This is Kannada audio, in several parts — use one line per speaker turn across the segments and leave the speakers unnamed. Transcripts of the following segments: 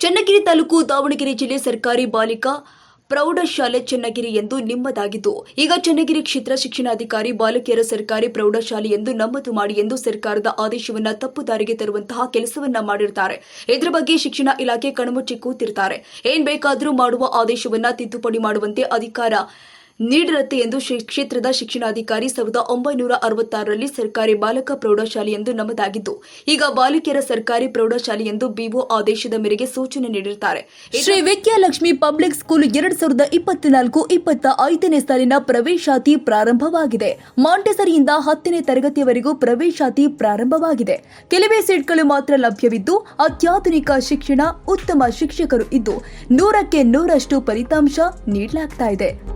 ಚನ್ನಗಿರಿ ತಾಲೂಕು ದಾವಣಗೆರೆ ಜಿಲ್ಲೆ ಸರ್ಕಾರಿ ಬಾಲಿಕಾ ಪ್ರೌಢಶಾಲೆ ಚನ್ನಗಿರಿ ಎಂದು ನಿಮ್ಮದಾಗಿತ್ತು ಈಗ ಚನ್ನಗಿರಿ ಕ್ಷೇತ್ರ ಶಿಕ್ಷಣಾಧಿಕಾರಿ ಬಾಲಕಿಯರ ಸರ್ಕಾರಿ ಪ್ರೌಢಶಾಲೆ ಎಂದು ನಮ್ಮದು ಮಾಡಿ ಎಂದು ಸರ್ಕಾರದ ಆದೇಶವನ್ನು ತಪ್ಪು ದಾರಿಗೆ ತರುವಂತಹ ಕೆಲಸವನ್ನ ಮಾಡಿರ್ತಾರೆ. ಇದರ ಬಗ್ಗೆ ಶಿಕ್ಷಣ ಇಲಾಖೆ ಕಣ್ಮುಚ್ಚಿ ಕೂತಿರ್ತಾರೆ. ಏನ್ ಬೇಕಾದರೂ ಮಾಡುವ ಆದೇಶವನ್ನ ತಿದ್ದುಪಡಿ ಮಾಡುವಂತೆ ಅಧಿಕಾರ ನೀಡಿರುತ್ತೆ ಎಂದು ಕ್ಷೇತ್ರದ ಶಿಕ್ಷಣಾಧಿಕಾರಿ ಸಾವಿರದ ಒಂಬೈನೂರ ಅರವತ್ತಾರರಲ್ಲಿ ಸರ್ಕಾರಿ ಬಾಲಕ ಪ್ರೌಢಶಾಲೆ ಎಂದು ನಮ್ಮದಾಗಿದ್ದು ಈಗ ಬಾಲಕಿಯರ ಸರ್ಕಾರಿ ಪ್ರೌಢಶಾಲೆ ಎಂದು ಬಿಒ ಆದೇಶದ ಮೇರೆಗೆ ಸೂಚನೆ ನೀಡಿರುತ್ತಾರೆ. ಶ್ರೀ ವಿದ್ಯಾಲಕ್ಷ್ಮಿ ಪಬ್ಲಿಕ್ ಸ್ಕೂಲ್ ಎರಡ್ ಸಾವಿರದ ಇಪ್ಪತ್ನಾಲ್ಕು ಇಪ್ಪತ್ತ ಐದನೇ ಸಾಲಿನ ಪ್ರವೇಶಾತಿ ಪ್ರಾರಂಭವಾಗಿದೆ. ಮಾಂಟೆಸರಿಯಿಂದ ಹತ್ತನೇ ತರಗತಿಯವರೆಗೂ ಪ್ರವೇಶಾತಿ ಪ್ರಾರಂಭವಾಗಿದೆ. ಕೆಲವೇ ಸೀಟ್ಗಳು ಮಾತ್ರ ಲಭ್ಯವಿದ್ದು, ಅತ್ಯಾಧುನಿಕ ಶಿಕ್ಷಣ ಉತ್ತಮ ಶಿಕ್ಷಕರು ಇದ್ದು, ನೂರಕ್ಕೆ ನೂರಷ್ಟು ಫಲಿತಾಂಶ ನೀಡಲಾಗ್ತಾ ಇದೆ.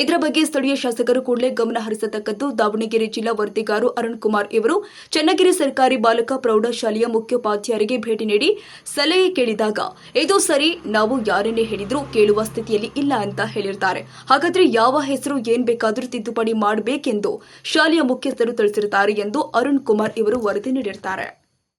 ಇದರ ಬಗ್ಗೆ ಸ್ಥಳೀಯ ಶಾಸಕರು ಕೂಡಲೇ ಗಮನ ಹರಿಸತಕ್ಕದ್ದು ದಾವಣಗೆರೆ ಜಿಲ್ಲಾ ವರದಿಗಾರು ಅರುಣ್ ಕುಮಾರ್ ಇವರು ಚನ್ನಗಿರಿ ಸರ್ಕಾರಿ ಬಾಲಕ ಪ್ರೌಢಶಾಲೆಯ ಮುಖ್ಯೋಪಾಧ್ಯಾಯರಿಗೆ ಭೇಟಿ ನೀಡಿ ಸಲಹೆ ಕೇಳಿದಾಗ, ಇದು ಸರಿ, ನಾವು ಯಾರನ್ನೇ ಹೇಳಿದ್ರು ಕೇಳುವ ಸ್ಥಿತಿಯಲ್ಲಿ ಇಲ್ಲ ಅಂತ ಹೇಳಿರ್ತಾರೆ. ಹಾಗಾದ್ರೆ ಯಾವ ಹೆಸರು, ಏನ್ ಬೇಕಾದರೂ ತಿದ್ದುಪಡಿ ಮಾಡಬೇಕೆಂದು ಶಾಲೆಯ ಮುಖ್ಯಸ್ಥರು ತಿಳಿಸಿರುತ್ತಾರೆ ಎಂದು ಅರುಣ್ ಕುಮಾರ್ ಇವರು ವರದಿ ನೀಡಿರುತ್ತಾರೆ